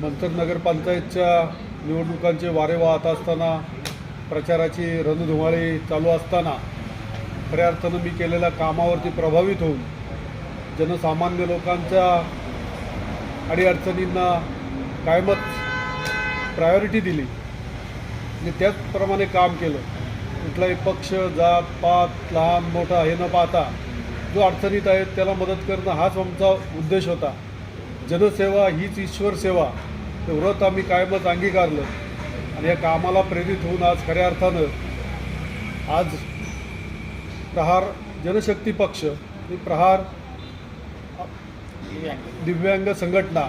नंतर नगरपंचायतच्या निवडणुकांचे वारे वाहत असताना प्रचाराची रणधुमाळी चालू असताना खऱ्या अर्थानं मी केलेल्या कामावरती प्रभावित होऊन जनसामान्य लोकांच्या अडीअडचणींना कायमच प्रायोरिटी दिली. आणि त्याचप्रमाणे काम केलं. कुठलाही पक्ष जात पात लहान मोठा हे न पाहता जो अडचणीत आहे त्याला मदत करणं हाच आमचा उद्देश होता. जनसेवा हीच ईश्वर सेवा. हे व्रत आम्ही कायमच अंगीकारलं. आणि या कामाला प्रेरित होऊन आज खऱ्या अर्थानं आज प्रहार जनशक्ती पक्ष प्रहार दिव्यांग संघटना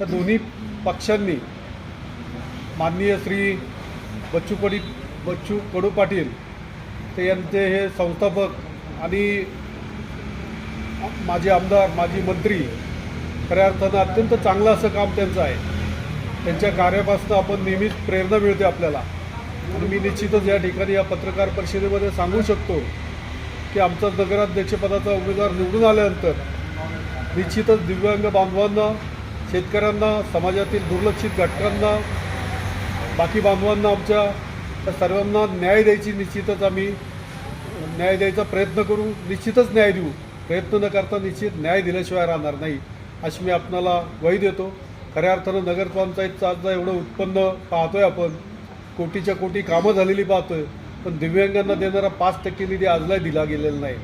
या दोन्ही पक्षांनी माननीय श्री बच्चू पडी बच्चू कडू पाटील ते यांचे हे संस्थापक आणि माजी आमदार माजी मंत्री खऱ्या अर्थानं अत्यंत चांगलं असं काम त्यांचं आहे. त्यांच्या कार्यापासून आपण नेहमीच प्रेरणा मिळते आपल्याला. आणि मी निश्चितच या ठिकाणी या पत्रकार परिषदेमध्ये सांगू शकतो की आमचा नगराध्यक्षपदाचा उमेदवार निवडून आल्यानंतर निश्चितच दिव्यांग बांधवांना शेतकऱ्यांना समाजातील दुर्लक्षित घटकांना बाकी बांधवांना आमच्या त्या सर्वांना न्याय द्यायची निश्चितच आम्ही न्याय द्यायचा प्रयत्न करू. निश्चितच न्याय देऊ. प्रयत्न न करता निश्चित न्याय दिल्याशिवाय राहणार नाही. अशी मी आपणाला ग्वाही देतो. खऱ्या अर्थानं नगरपंचायतचं आज एवढं उत्पन्न पाहतोय आपण कोटीच्या कोटी कामं झालेली पाहतोय पण दिव्यांगांना देणारा पाच टक्के निधी आजलाही दिला गेलेला नाही.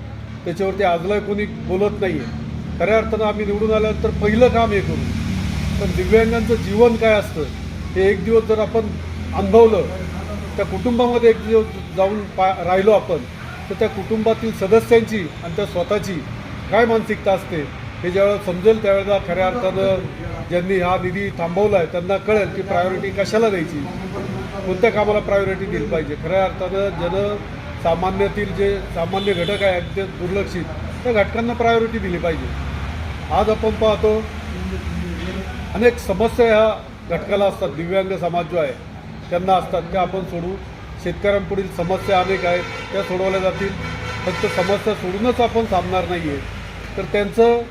त्याच्यावरती आजलाही कोणी बोलत नाही आहे खऱ्या अर्थानं आम्ही निवडून आल्यानंतर पहिलं काम हे करू. पण दिव्यांगांचं जीवन काय असतं? हे एक दिवस जर आपण अनुभवलं त्या कुटुंबामध्ये एक दिवस जाऊन पा राहिलो आपण तर त्या कुटुंबातील सदस्यांची आणि त्या स्वतःची काय मानसिकता असते? हे ज्यावेळेला समजेल त्यावेळेला खऱ्या अर्थानं ज्यांनी हा निधी थांबवला आहे त्यांना कळेल की प्रायोरिटी कशाला द्यायची. कोणत्या कामाला प्रायोरिटी दिली पाहिजे? खऱ्या अर्थानं जन सामान्यातील जे सामान्य घटक आहेत ते दुर्लक्षित त्या घटकांना प्रायोरिटी दिली पाहिजे. आज आपण पाहतो अनेक समस्या ह्या घटकाला असतात. दिव्यांग समाज जो आहे त्यांना असतात. त्या आपण सोडू. शेतकऱ्यांपुढील समस्या अनेक आहेत त्या सोडवल्या जातील. फक्त समस्या सोडूनच आपण थांबणार नाही आहे तर त्यांचं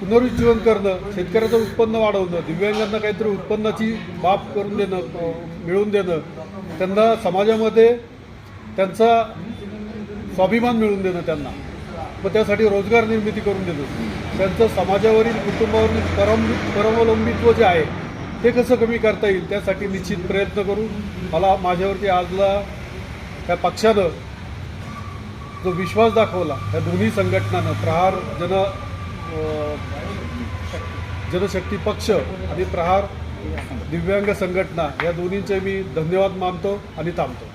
पुनरुज्जीवन करणं शेतकऱ्याचं उत्पन्न वाढवणं दिव्यांगांना काहीतरी उत्पन्नाची बाब करून देणं मिळवून देणं त्यांना समाजामध्ये त्यांचा स्वाभिमान मिळवून देणं त्यांना. मग त्यासाठी रोजगार निर्मिती करून देणं. त्यांचं समाजावरील कुटुंबावरील परम परमवलंबित्व जे आहे ते कसं कमी करता येईल त्यासाठी निश्चित प्रयत्न करू. मला माझ्यावरती आजला त्या पक्षानं जो विश्वास दाखवला या दोन्ही संघटनानं प्रहार जन जनशक्ती पक्ष आणि प्रहार दिव्यांग संघटना या दोन्हींचे मी धन्यवाद मानतो आणि थांबतो.